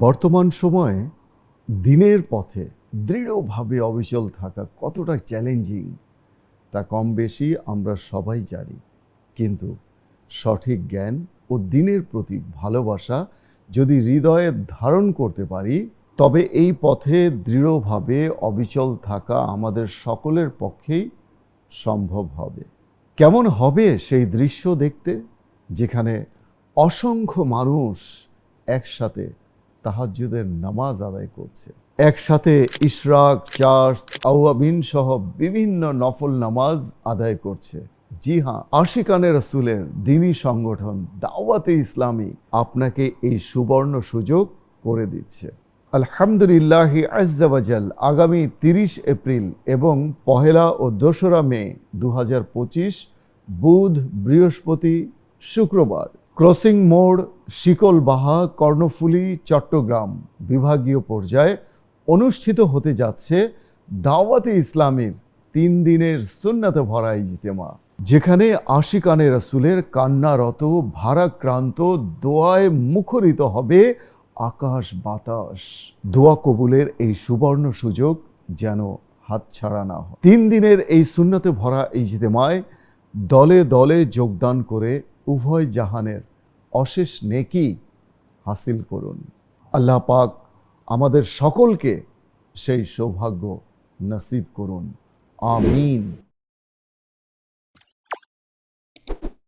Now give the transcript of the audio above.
বর্তমান সময়ে দিনের পথে দৃঢ়ভাবে অবিচল থাকা কতটা চ্যালেঞ্জিং তা কম বেশি আমরা সবাই জানি। কিন্তু সঠিক জ্ঞান ও দিনের প্রতি ভালোবাসা যদি হৃদয়ে ধারণ করতে পারি, তবে এই পথে দৃঢ়ভাবে অবিচল থাকা আমাদের সকলের পক্ষেই সম্ভব হবে। কেমন হবে সেই দৃশ্য দেখতে? যেখানে অসংখ্য মানুষ একসাথে তাহাজ্জুদের নামাজ আদায় করছে। একসাথে ইশরাক, চার্চ আউয়াবিন সহ বিভিন্ন নফল নামাজ আদায় করছে। জি হ্যাঁ আশিকানে রসুলের দিনী সংগঠন দাওয়াতে ইসলামী আপনাকে এই সুবর্ণ সুযোগ করে দিচ্ছে। আলহামদুলিল্লাহ আজ্জাবাজাল আগামী তিরিশ এপ্রিল এবং পহেলা ও দোসরা মে দু হাজার পঁচিশ, বুধ, বৃহস্পতি, শুক্রবার। ক্রসিং মোড় শিকলবাহা কর্ণফুলী, চট্টগ্রাম বিভাগীয় পর্যায়ে অনুষ্ঠিত হতে যাচ্ছে দাওয়াতে ইসলামের তিন দিনের সুন্নাতে ভরা ইজতেমা, যেখানে আশিকানে রসুলের কান্নারত, ভারাক্রান্ত, দোয়ায় মুখরিত হবে আকাশ বাতাস। দোয়া কবুলের এই সুবর্ণ সুযোগ যেন হাতছাড়া না হয়। তিন দিনের এই সুন্নতে ভরা ইজতেমায় দলে দলে যোগদান করে উভয় জাহানের অশেষ নেকি হাসিল করুন। আল্লাহ পাক আমাদের সকলকে সেই সৌভাগ্য নসিব করুন। আমিন।